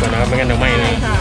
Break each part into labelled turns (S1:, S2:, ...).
S1: ก่อนนะครับไม่งั้นเดี๋ยวไหม้นะ
S2: ค่ะ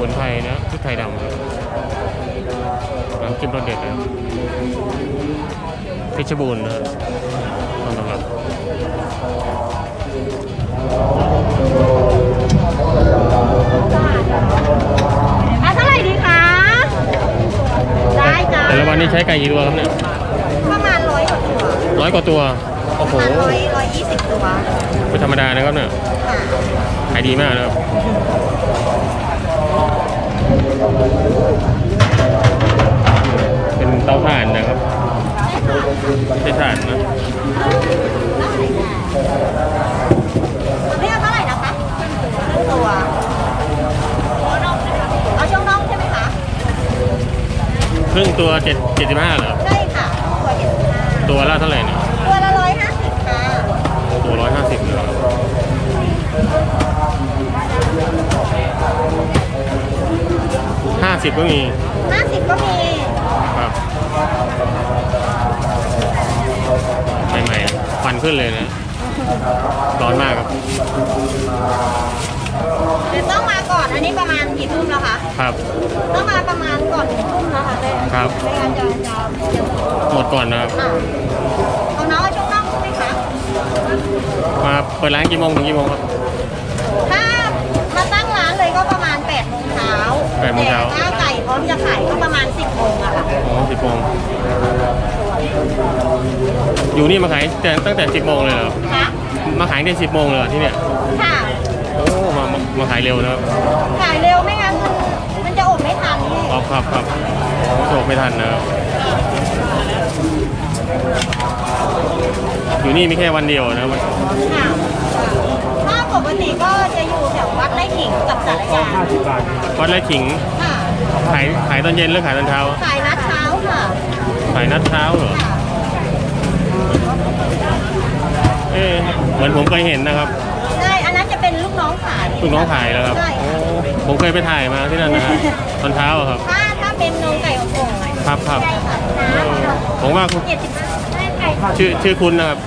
S1: มุนไพรนะชุดไทยดำครับน้ำจิ้มรสเด็ดนะครับเพชรบูรณ์นะครับต้นตำรับ
S3: อะเท่าไหร่ดีคะ ได้จ้า
S1: แต่ละวันนี้ใช้ไก่กี่ตัวครับเนี่ย
S3: ประมาณร้อยกว่าตัว
S1: ร้อยกว่าตัว โอ้โห
S3: ประมาณร้อยร้อยยี่สิบตัว
S1: เป็นธรรมดานะครับเนี่ย
S3: ค่ะ
S1: ขายดีมากนะครับ เป็นเตาถ่านนะครับไม่ใช่ถ่านนะ
S3: เรียกเท่าไหร่นะคะครึ่งตัวเอาช่วงน่องใช่ไหมคะ
S1: ครึ่งตัวเจ็ดเจ็ดสิบห้าเหรอ
S3: ใช่ค่ะตัวเจ็ดสิบห้า
S1: ตัวละเท่าไหร่เนี่ย 50 ก็มี
S3: ห้าสิบก็มี
S1: ครับใหม่ๆฟันขึ้นเลยนะร้อนมากครับ
S3: เดี๋ยวต้องมาก่อนอันนี้ประมาณกี่ทุ่มแล้วคะ
S1: ครับ
S3: ต้องมาประมาณก่อนหนึ่ทุ่มแล้วค่ะแม่
S1: ครับ
S3: ไม่งั้นจะจะจหมด
S1: หมดก่อนนะครับ
S3: เอาน้องเอาช่วงนอกใช่ไหมคะ
S1: มาเปิดร้านกี่โมงถึงกี่โมงครับ แปดโมงเช้า
S3: แต่ถ้าไก่พร้อมจะขายก็ประมาณ10บโมงอะค่ะ
S1: อ๋อสิบโมงอยู่นี่มาขายแต่ตั้งแต่สิบโมงเลยเหรอ
S3: คะ
S1: มาขายได้สิบโมงเลยเหรอที่เนี่ย
S3: ค่ะ
S1: โอ้มามามาขายเร็วนะครับ
S3: ขายเร็วไม่งั้นมันมันจะอดไม่ทันนี่
S1: ครับครับครับโอ้โชคไม่ทันนะครับอยู่นี่มีแค่วันเดียวนะครับ
S3: ค่ะถ้า ปกติก็จะอยู่แถววัดไร่ขิงกับสารยา
S2: ห้าสิบบาท
S1: วัดไร่ขิง
S3: ค่ะ
S1: ขายขายตอนเย็นหรือขายตอนเช้า
S3: ขายนัดเช้าค่ะ
S1: ขายนัดเช้าเหรอ
S3: ค่ะ
S1: เอ๊ะเหมือนผมเคยเห็นนะครับ
S3: ใช่ อันนั้นจะเป็นลูกน้องขาย
S1: ลูกน้องขายแล้วครับ
S3: ใช่
S1: โอ้ผมเคยไปถ่ายมาที่นั่นนะครับตอนเช้าอะครับ
S3: ถ้าถ้าเป็นนมไก่อบโอ่งอะ
S1: ครับครับ
S3: ใช่ค่ะ
S1: เออผมว่าคุณ
S3: เจ็ดสิบห้าได้ไก่คะ
S1: ชื่อชื่อคุณนะครับ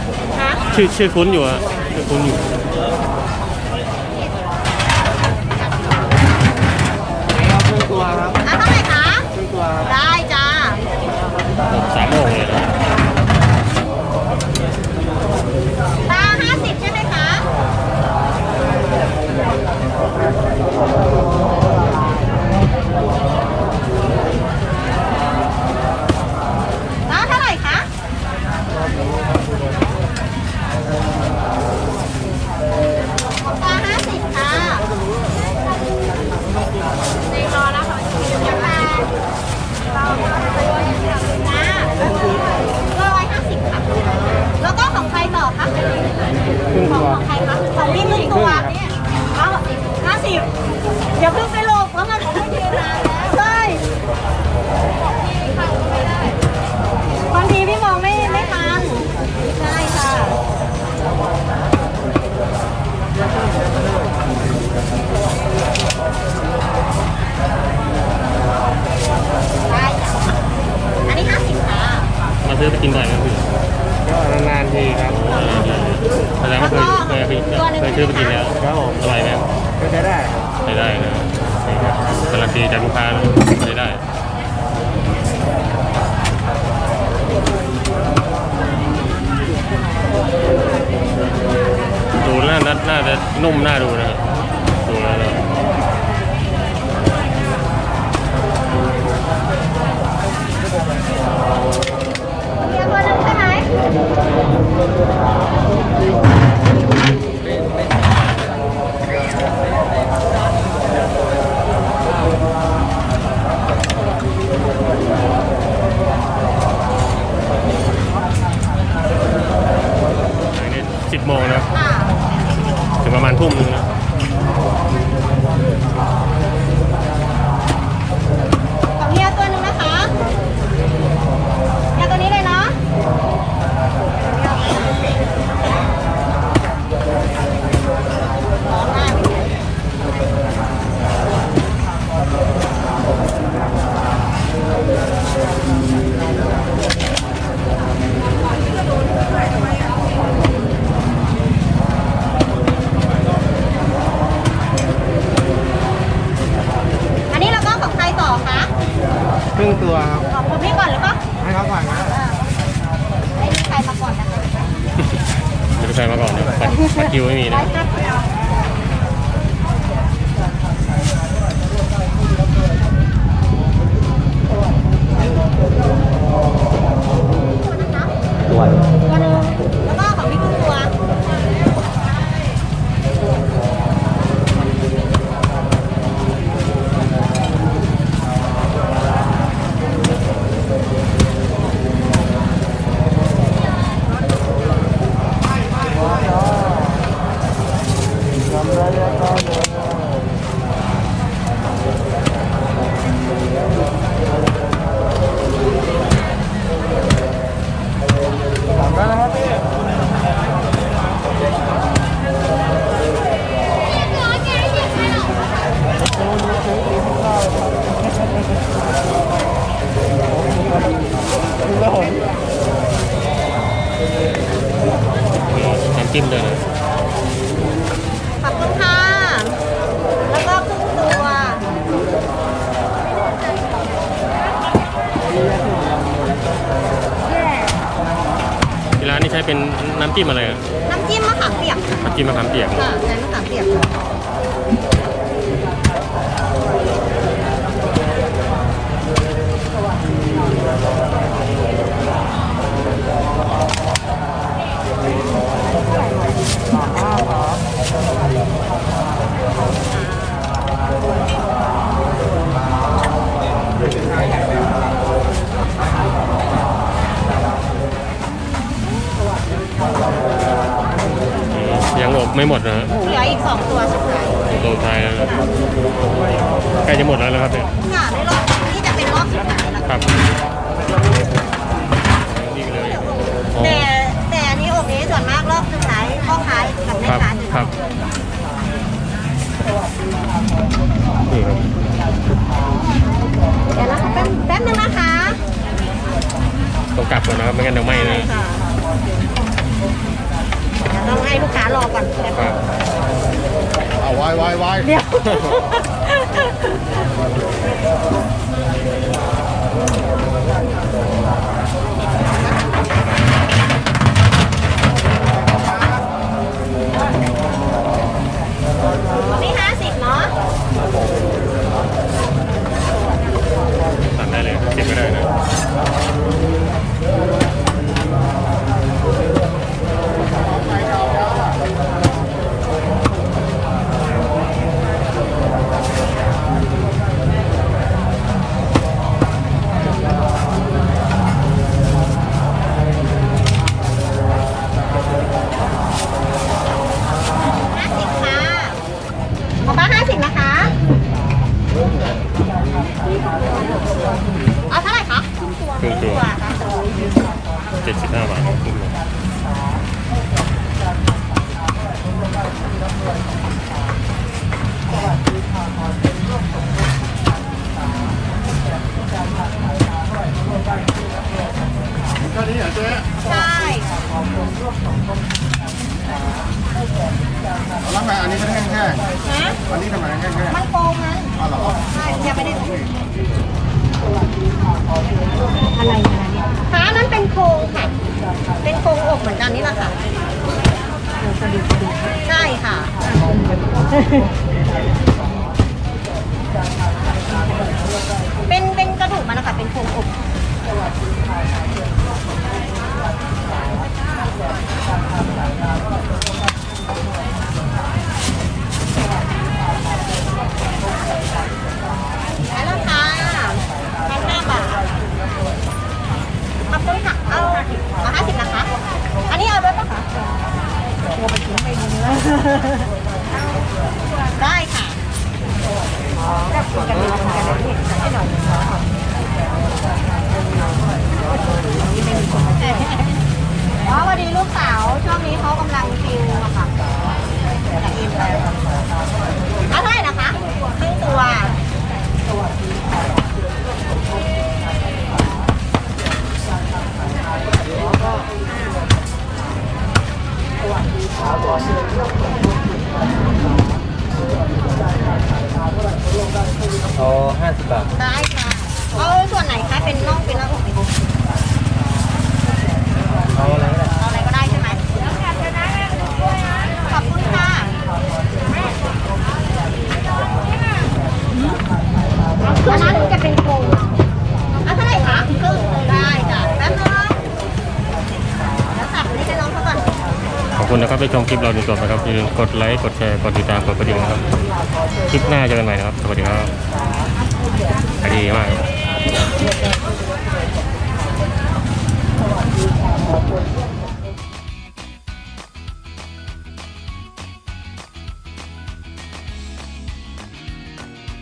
S1: ชื่อชื่อคุ้นอยู่อะชื่อคุ้นอยู่
S3: ดีจากลูกค้า
S1: นะใช้ได้ดูน่าน่าน่าจะนุ่มน่าดูนะครับ จิ้มด้วยนะ
S3: ขอบคุณค่ะ แล้วก็ครึ่งตัว
S1: ที่ร้านนี้ใช้เป็นน้ำจิ้มอะไรอะ
S3: น้ำจิ้มมะขามเปียกค่ะ
S1: น้ำจิ้มมะขามเปียก
S3: ใช้มะขามเปียกค่ะ
S1: ยังอบไม่หมดนะฮะ
S3: เหลืออีกสองตัวสุดท้าย
S1: ตัวท้ายแล้วนะใกล้จะหมดแล้วนะครับเนี่ย
S3: ค่ะในรอบนี้จะเป็นรอบสุดท้ายแล้ว
S1: ครับ
S3: ก
S1: ลับก่อนนะครับไม่งั้นเดี๋ยวไหม้นะ
S3: ค่ะเดี๋ยวต้องให้ลูกค้ารอก่อนแป๊บ
S1: ครับ
S2: เอาไว้ไว้ไว้
S3: เดี๋ยว นี่ห้าสิบเนาะ
S1: นี้
S3: เหร
S2: อเจ๊
S3: ใช่
S2: แล้วทำไมอันนี้มันแห้งแค่
S3: นะ
S2: อันนี้ทำไมแห้งแค่
S3: มันโกงนั้น
S2: อ๋อเหรอ
S3: ใช่ยังไม่ได้อบอะไรนะเนี่ยขานั้นเป็นโครงค่ะ เป็นโครงอกเหมือนกันนี่แหละค่ะใช่ค่ะ เอาเอาห้าสินะคะ อันนี้เอาด้วยปะคะได้ค่ะอ๋อพอดีลูกสาวช่วงนี้เขากำลังฟิลอะค่ะจะอินแล้วเท่าไหร่นะคะครึ่งตัว
S4: เอาห้าสิบบาท
S3: ได้ค่ะ เอาส่วนไหนคะ เป็นน่องเป็นหน้าองเป็น
S1: คุณนะครับที่ชมคลิปเราจนจบนะครับอย่าลืมกดไลค์ กดแชร์ กดติดตาม กดกระดิ่งนะครับ คลิปหน้าเจอกันใหม่นะครับ สวัสดีครับสวัสดีมากครับ